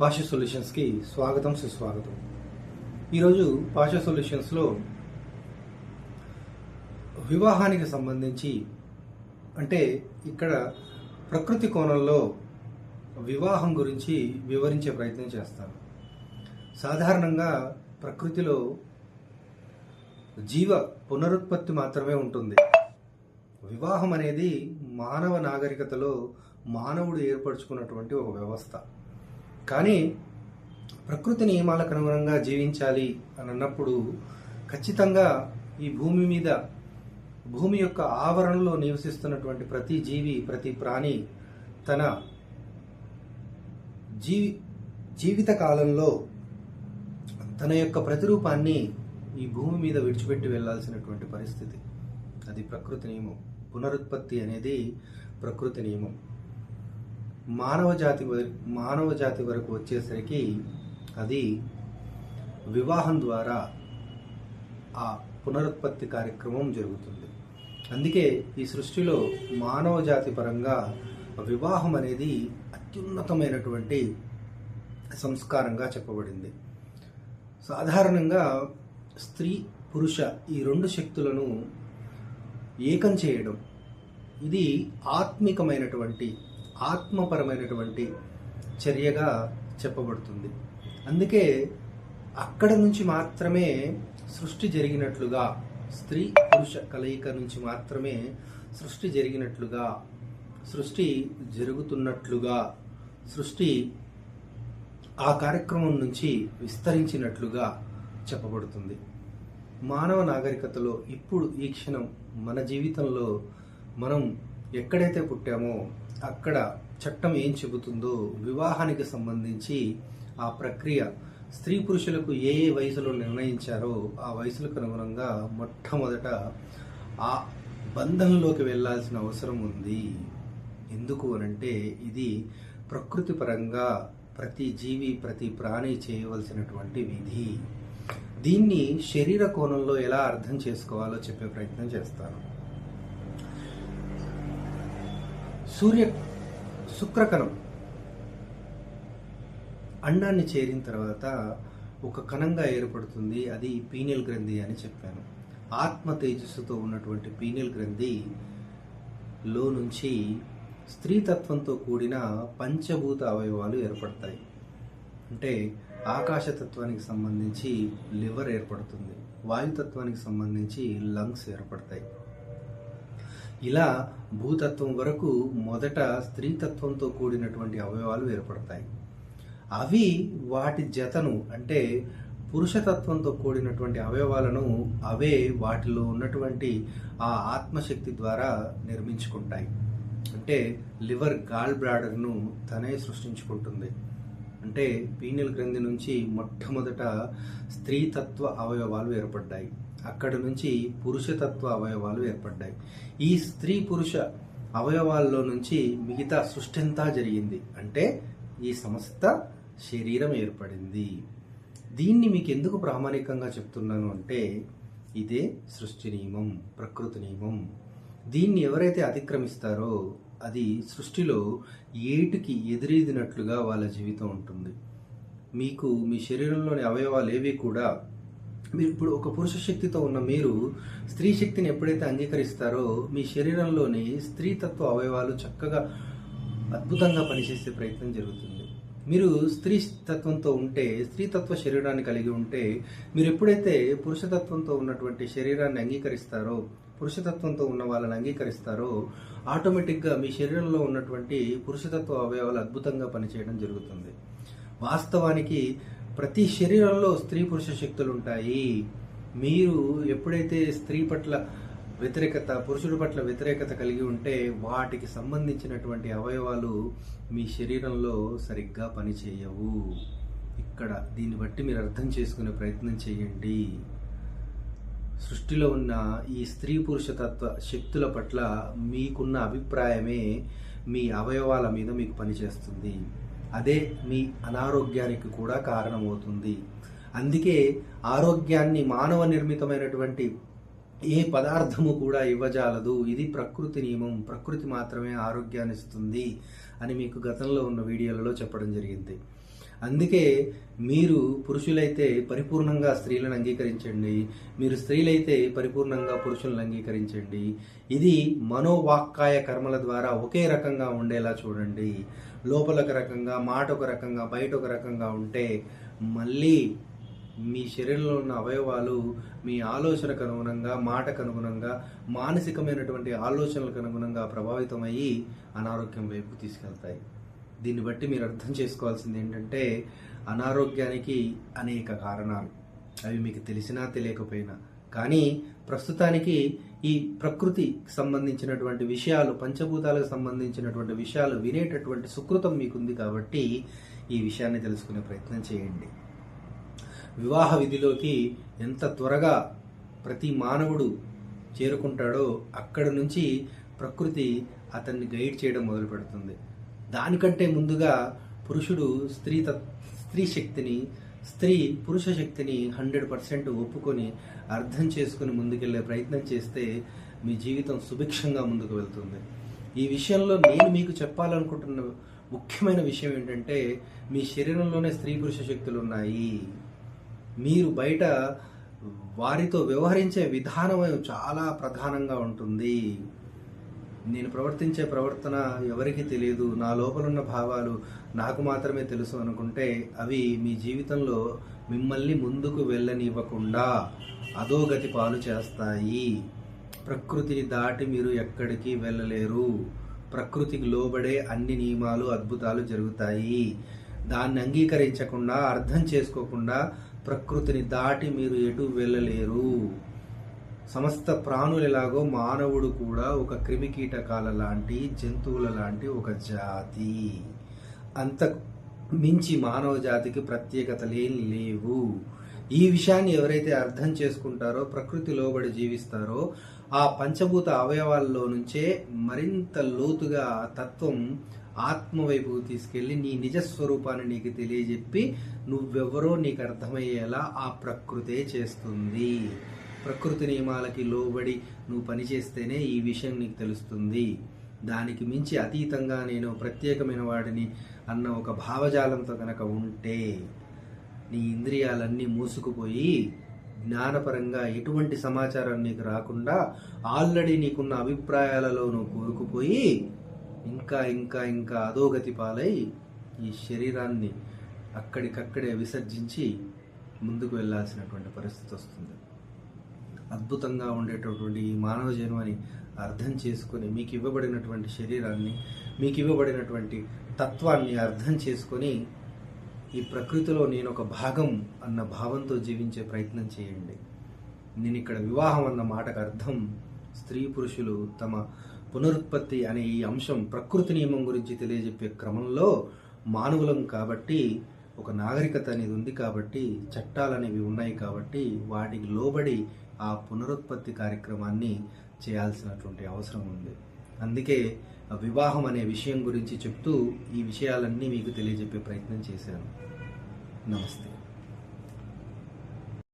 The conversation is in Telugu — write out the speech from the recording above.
పాష సొల్యూషన్స్కి స్వాగతం సుస్వాగతం. ఈరోజు పాష సొల్యూషన్స్లో వివాహానికి సంబంధించి అంటే ఇక్కడ ప్రకృతి కోణంలో వివాహం గురించి వివరించే ప్రయత్నం చేస్తాను. సాధారణంగా ప్రకృతిలో జీవ పునరుత్పత్తి మాత్రమే ఉంటుంది. వివాహం అనేది మానవ నాగరికతలో మానవుడు ఏర్పరచుకున్నటువంటి ఒక వ్యవస్థ. కానీ ప్రకృతి నియమాలకు అనుగుణంగా జీవించాలి అని అన్నప్పుడు ఖచ్చితంగా ఈ భూమి మీద భూమి యొక్క ఆవరణలో నివసిస్తున్నటువంటి ప్రతి జీవి ప్రతి ప్రాణి తన జీవి జీవిత కాలంలో తన యొక్క ప్రతిరూపాన్ని ఈ భూమి మీద విడిచిపెట్టి వెళ్ళాల్సినటువంటి పరిస్థితి. అది ప్రకృతి నియమం. పునరుత్పత్తి అనేది ప్రకృతి నియమం. మానవ జాతి మానవ జాతి వరకు వచ్చేసరికి అది వివాహం ద్వారా ఆ పునరుత్పత్తి కార్యక్రమం జరుగుతుంది. అందుకే ఈ సృష్టిలో మానవ జాతి పరంగా వివాహం అనేది అత్యున్నతమైనటువంటి సంస్కారంగా చెప్పబడింది. సాధారణంగా స్త్రీ పురుష ఈ రెండు శక్తులను ఏకం చేయడం ఇది ఆత్మికమైనటువంటి ఆత్మపరమైనటువంటి చర్యగా చెప్పబడుతుంది. అందుకే అక్కడ నుంచి మాత్రమే సృష్టి జరిగినట్లుగా స్త్రీ పురుష కలయిక నుంచి మాత్రమే సృష్టి జరిగినట్లుగా సృష్టి జరుగుతున్నట్లుగా సృష్టి ఆ కార్యక్రమం నుంచి విస్తరించినట్లుగా చెప్పబడుతుంది. మానవ నాగరికతలో ఇప్పుడు ఈ క్షణం మన జీవితంలో మనం ఎక్కడైతే పుట్టామో అక్కడ చట్టం ఏం చెబుతుందో వివాహానికి సంబంధించి ఆ ప్రక్రియ స్త్రీ పురుషులకు ఏ ఏ వయసులో నిర్ణయించారో ఆ వయసులకు అనుగుణంగా మొట్టమొదట ఆ బంధంలోకి వెళ్ళాల్సిన అవసరం ఉంది. ఎందుకు అనంటే ఇది ప్రకృతి పరంగా ప్రతి జీవి ప్రతి ప్రాణి చేయవలసినటువంటి విధి. దీన్ని శరీర కోణంలో ఎలా అర్థం చేసుకోవాలో చెప్పే ప్రయత్నం చేస్తాను. సూర్య శుక్రకణం. అండాన్ని చేరిన తర్వాత ఒక కణంగా ఏర్పడుతుంది. అది పీనియల్ గ్రంథి అని చెప్పాను. ఆత్మ తేజస్సుతో ఉన్నటువంటి పీనియల్ గ్రంథి లో నుంచి స్త్రీతత్వంతో కూడిన పంచభూత అవయవాలు ఏర్పడతాయి. అంటే ఆకాశతత్వానికి సంబంధించి లివర్ ఏర్పడుతుంది. వాయుతత్వానికి సంబంధించి లంగ్స్ ఏర్పడతాయి. ఇలా భూతత్వం వరకు మొదట స్త్రీతత్వంతో కూడినటువంటి అవయవాలు ఏర్పడతాయి. అవి వాటి జతను అంటే పురుషతత్వంతో కూడినటువంటి అవయవాలను అవే వాటిలో ఉన్నటువంటి ఆ ఆత్మశక్తి ద్వారా నిర్మించుకుంటాయి. అంటే లివర్ గాల్ బ్రాడర్ను తనే సృష్టించుకుంటుంది. అంటే పీనియల్ గ్రంథి నుంచి మొట్టమొదట స్త్రీతత్వ అవయవాలు ఏర్పడ్డాయి. అక్కడి నుంచి పురుషతత్వ అవయవాలు ఏర్పడ్డాయి. ఈ స్త్రీ పురుష అవయవాల్లో నుంచి మిగతా సృష్టి అంతా జరిగింది. అంటే ఈ సమస్త శరీరం ఏర్పడింది. దీన్ని మీకు ఎందుకు ప్రామాణికంగా చెప్తున్నాను అంటే ఇదే సృష్టి నియమం ప్రకృతి నియమం. దీన్ని ఎవరైతే అతిక్రమిస్తారో అది సృష్టిలో ఏటికి ఎదురీదినట్లుగా వాళ్ళ జీవితం ఉంటుంది. మీకు మీ శరీరంలోని అవయవాలు ఏవి కూడా మీరు ఇప్పుడు ఒక పురుష శక్తితో ఉన్న మీరు స్త్రీ శక్తిని ఎప్పుడైతే అంగీకరిస్తారో మీ శరీరంలోని స్త్రీతత్వ అవయవాలు చక్కగా అద్భుతంగా పనిచేసే ప్రయత్నం జరుగుతుంది. మీరు స్త్రీ తత్వంతో ఉంటే స్త్రీతత్వ శరీరాన్ని కలిగి ఉంటే మీరు ఎప్పుడైతే పురుషతత్వంతో ఉన్నటువంటి శరీరాన్ని అంగీకరిస్తారో పురుషతత్వంతో ఉన్న వాళ్ళని అంగీకరిస్తారో ఆటోమేటిక్గా మీ శరీరంలో ఉన్నటువంటి పురుషతత్వ అవయవాలు అద్భుతంగా పనిచేయడం జరుగుతుంది. వాస్తవానికి ప్రతి శరీరంలో స్త్రీ పురుష శక్తులు ఉంటాయి మీరు ఎప్పుడైతే స్త్రీ పట్ల వ్యతిరేకత పురుషుడి పట్ల వ్యతిరేకత కలిగి ఉంటే వాటికి సంబంధించినటువంటి అవయవాలు మీ శరీరంలో సరిగ్గా పనిచేయవు. ఇక్కడ దీన్ని బట్టి మీరు అర్థం చేసుకునే ప్రయత్నం చేయండి. సృష్టిలో ఉన్న ఈ స్త్రీ పురుషతత్వ శక్తుల పట్ల మీకున్న అభిప్రాయమే మీ అవయవాల మీద మీకు పనిచేస్తుంది. అదే మీ అనారోగ్యానికి కూడా కారణమవుతుంది. అందుకే ఆరోగ్యాన్ని మానవ నిర్మితమైనటువంటి ఏ పదార్థము కూడా ఇవ్వజాలదు. ఇది ప్రకృతి నియమం. ప్రకృతి మాత్రమే ఆరోగ్యాన్ని ఇస్తుంది అని మీకు గతంలో ఉన్న వీడియోలలో చెప్పడం జరిగింది. అందుకే మీరు పురుషులైతే పరిపూర్ణంగా స్త్రీలను అంగీకరించండి. మీరు స్త్రీలైతే పరిపూర్ణంగా పురుషులను అంగీకరించండి. ఇది మనోవాక్కాయ కర్మల ద్వారా ఒకే రకంగా ఉండేలా చూడండి. లోపల ఒక రకంగా మాట ఒక రకంగా బయట ఒక రకంగా ఉంటే మళ్ళీ మీ శరీరంలో ఉన్న అవయవాలు మీ ఆలోచనకు అనుగుణంగా మాటకు అనుగుణంగా మానసికమైనటువంటి ఆలోచనలకు అనుగుణంగా ప్రభావితమయ్యి అనారోగ్యం వైపు తీసుకెళ్తాయి. దీన్ని బట్టి మీరు అర్థం చేసుకోవాల్సింది ఏంటంటే అనారోగ్యానికి అనేక కారణాలు. అవి మీకు తెలిసినా తెలియకపోయినా. కానీ ప్రస్తుతానికి ఈ ప్రకృతి సంబంధించినటువంటి విషయాలు పంచభూతాలకు సంబంధించినటువంటి విషయాలు వినేటటువంటి సుకృతం మీకుంది కాబట్టి ఈ విషయాన్ని తెలుసుకునే ప్రయత్నం చేయండి. వివాహ విధిలోకి ఎంత త్వరగా ప్రతి మానవుడు చేరుకుంటాడో అక్కడి నుంచి ప్రకృతి అతన్ని గైడ్ చేయడం మొదలు పెడుతుంది దానికంటే ముందుగా పురుషుడు స్త్రీ తత్- స్త్రీ శక్తిని స్త్రీ పురుష శక్తిని హండ్రెడ్ పర్సెంట్ ఒప్పుకొని అర్థం చేసుకుని ముందుకెళ్ళే ప్రయత్నం చేస్తే మీ జీవితం సుభిక్షంగా ముందుకు వెళ్తుంది. ఈ విషయంలో నేను మీకు చెప్పాలనుకుంటున్న ముఖ్యమైన విషయం ఏంటంటే మీ శరీరంలోనే స్త్రీ పురుష శక్తులు ఉన్నాయి మీరు బయట వారితో వ్యవహరించే విధానం చాలా ప్రధానంగా ఉంటుంది. నేను ప్రవర్తించే ప్రవర్తన ఎవరికి తెలియదు. నా లోపలున్న భావాలు నాకు మాత్రమే తెలుసు అనుకుంటే అవి మీ జీవితంలో మిమ్మల్ని ముందుకు వెళ్ళనివ్వకుండా అధోగతి పాలు చేస్తాయి. ప్రకృతిని దాటి మీరు ఎక్కడికి వెళ్ళలేరు. ప్రకృతికి లోబడే అన్ని నియమాలు అద్భుతాలు జరుగుతాయి. దాన్ని అంగీకరించకుండా అర్థం చేసుకోకుండా ప్రకృతిని దాటి మీరు ఎటు వెళ్ళలేరు. సమస్త ప్రాణులెలాగో మానవుడు కూడా ఒక క్రిమికీటకాల లాంటి జంతువుల లాంటి ఒక జాతి. అంత మించి మానవ జాతికి ప్రత్యేకతలేం లేవు. ఈ విషయాన్ని ఎవరైతే అర్థం చేసుకుంటారో ప్రకృతి లోబడి జీవిస్తారో ఆ పంచభూత అవయవాల్లో నుంచే మరింత లోతుగా తత్వం ఆత్మ తీసుకెళ్ళి నీ నిజ స్వరూపాన్ని నీకు తెలియజెప్పి నువ్వెవరో నీకు అర్థమయ్యేలా ఆ ప్రకృతే చేస్తుంది. ప్రకృతి నియమాలకి లోబడి నువ్వు పనిచేస్తేనే ఈ విషయం నీకు తెలుస్తుంది. దానికి మించి అతీతంగా నేను ప్రత్యేకమైన వాడిని అన్న ఒక భావజాలంతో కనుక ఉంటే నీ ఇంద్రియాలన్నీ మూసుకుపోయి జ్ఞానపరంగా ఎటువంటి సమాచారం నీకు రాకుండా ఆల్రెడీ నీకున్న అభిప్రాయాలలో నువ్వు కూరుకుపోయి ఇంకా ఇంకా ఇంకా అధోగతి పాలై ఈ శరీరాన్ని అక్కడికక్కడే విసర్జించి ముందుకు వెళ్ళాల్సినటువంటి పరిస్థితి వస్తుంది. అద్భుతంగా ఉండేటటువంటి ఈ మానవ జన్మని అర్థం చేసుకొని మీకు ఇవ్వబడినటువంటి శరీరాన్ని మీకు ఇవ్వబడినటువంటి తత్వాన్ని అర్థం చేసుకొని ఈ ప్రకృతిలో నేను ఒక భాగం అన్న భావంతో జీవించే ప్రయత్నం చేయండి. నేను ఇక్కడ వివాహం అన్న మాటకు అర్థం స్త్రీ పురుషులు తమ పునరుత్పత్తి అనే ఈ అంశం ప్రకృతి నియమం గురించి తెలియజెప్పే క్రమంలో మానవులం కాబట్టి ఒక నాగరికత అనేది ఉంది కాబట్టి చట్టాలు అనేవి ఉన్నాయి కాబట్టి వాటికి లోబడి ఆ పునరుత్పత్తి కార్యక్రమాన్ని చేయాల్సినటువంటి అవసరం ఉంది. అందుకే వివాహం అనే విషయం గురించి చెప్తూ ఈ విషయాలన్నీ మీకు తెలియజెప్పే ప్రయత్నం చేశాను. నమస్తే.